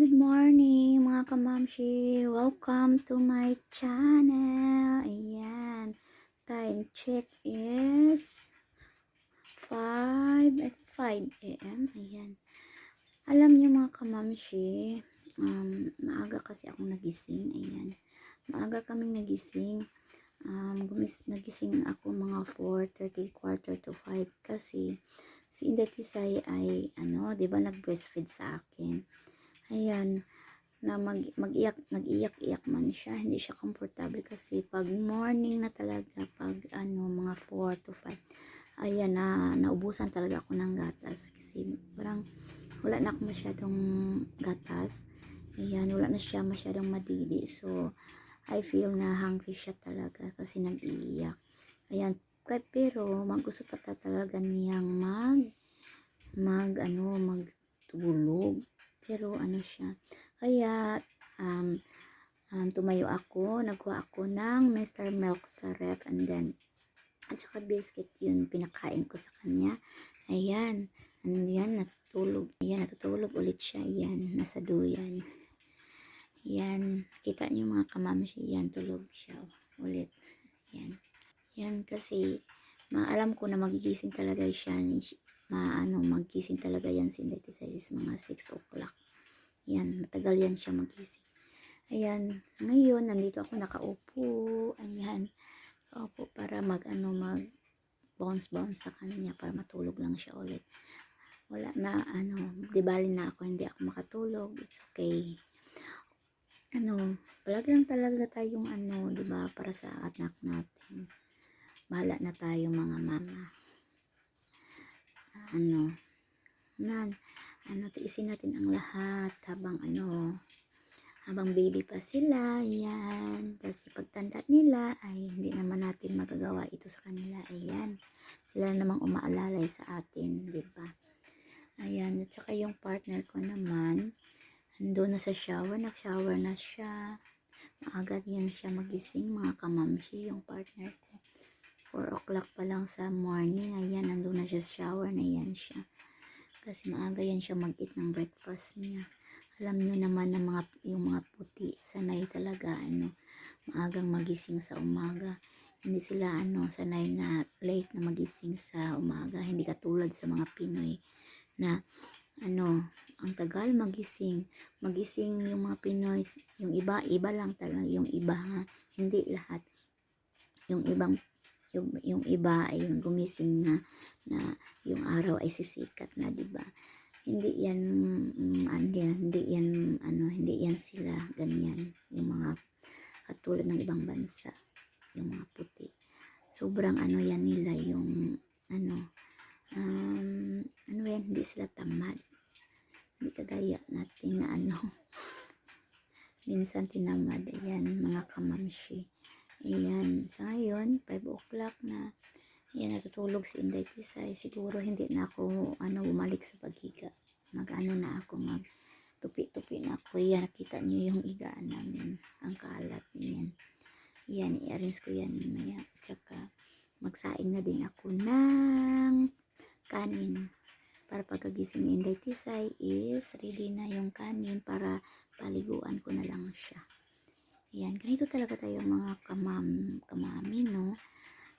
good morning mga kamamshi. Welcome to my channel. Ayan. Time check is 5 at 5 a.m. Ayan. Alam niyo mga kamamshi, um, maaga kasi akong nagising. Ayan. Maaga kaming nagising. Um, gumis, nagising ako mga 4.30, quarter to 5 kasi si Inday Tisay ay ano, 'di ba nag-breastfeed sa akin. Ayan, na mag, mag-iyak, nag-iyak-iyak man siya. Hindi siya komportable kasi pag morning na talaga, pag ano, mga 4 to 5, ayan na, naubusan talaga ako ng gatas. Kasi parang wala na ako masyadong gatas. Ayan, wala na siya masyadong madidi. So, I feel na hungry siya talaga kasi nag-iiyak. Ayan, pero magusto pa ta talaga niyang mag mag ano magtulog pero ano siya? Kaya um, um, tumayo ako nagkuha ako ng Mr. Milk sa ref and then at saka biscuit yun pinakain ko sa kanya. Ayan ano yan natutulog ayan natutulog ulit siya ayan nasa duyan. Yan kita niyo mga kamamsi yan tulog siya ulit. Yan. Yan kasi maalam ko na magigising talaga siya maano magising talaga yan synthesizes mga 6 o'clock. Yan matagal yan siya magising. Ayan ngayon nandito ako nakaupo. Ayan. Opo para mag ano mag bounce bounce sa kanya para matulog lang siya ulit. Wala na ano di bali na ako hindi ako makatulog it's okay. Ano palagi lang talaga tayong ano di ba para sa anak natin. Bahala na tayo mga mama ano nan ano tiisin natin ang lahat habang ano habang baby pa sila yan. Kasi pagtanda nila ay hindi naman natin magagawa ito sa kanila ayan. Sila namang umaalalay sa atin di ba? Ayan at saka yung partner ko naman ando na sa shower nag shower na siya. Maaga yan siya magising mga kamamshi yung partner ko 4 o'clock pa lang sa morning. Ayan, nandun na siya sa shower na yan siya. Kasi maaga yan siya mag-eat ng breakfast niya. Alam nyo naman na mga, yung mga puti, sanay talaga, ano, maagang magising sa umaga. Hindi sila, ano, sanay na late na magising sa umaga. Hindi katulad sa mga Pinoy na, ano, ang tagal magising. Magising yung mga Pinoy, yung iba, iba lang talaga, yung iba, ha? Hindi lahat. Yung ibang yung, yung iba ay yung gumising na na yung araw ay sisikat na di ba? Hindi yan um, hindi, hindi yan ano hindi yan sila ganyan. Yung mga katulad ng ibang bansa yung mga puti. Sobrang ano yan nila yung ano um, ano yan hindi sila tamad. Hindi kagaya natin na ano minsan tinamad. Yan mga kamamshi Ayan. Sa ngayon, 5 o'clock na. Ayan, natutulog si Inday Tisay. Siguro hindi na ako ano, bumalik sa paghiga. Mag-ano na ako, mag tupi-tupi na ako. Ayan, nakita niyo yung igaan namin. Ang kalat niyan. Ayan, i-arrange ko yan mamaya. Tsaka, magsaing na din ako ng kanin. Para pagkagising ni Inday Tisay is ready na yung kanin para paliguan ko na lang siya. Ayan, ganito talaga tayo mga kamam, kamami, no?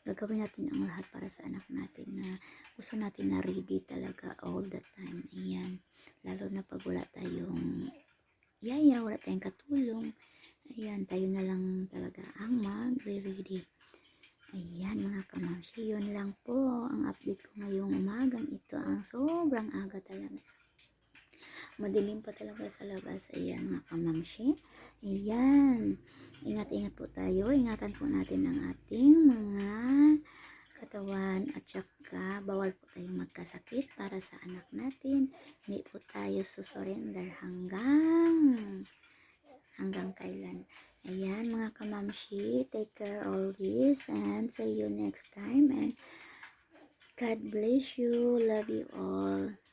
Gagawin natin ang lahat para sa anak natin na gusto natin na ready talaga all the time. Ayan, lalo na pag wala tayong yaya, wala tayong katulong. Ayan, tayo na lang talaga ang magre-ready. Ayan mga kamamsi, yun lang po ang update ko ngayong umagang ito. Ang sobrang aga talaga madilim pa talaga sa labas. Ayan mga kamamshi. Ayan. Ingat-ingat po tayo. Ingatan po natin ang ating mga katawan at saka bawal po tayong magkasakit para sa anak natin. Hindi po tayo susurrender hanggang hanggang kailan. Ayan mga kamamshi. Take care always and see you next time and God bless you. Love you all.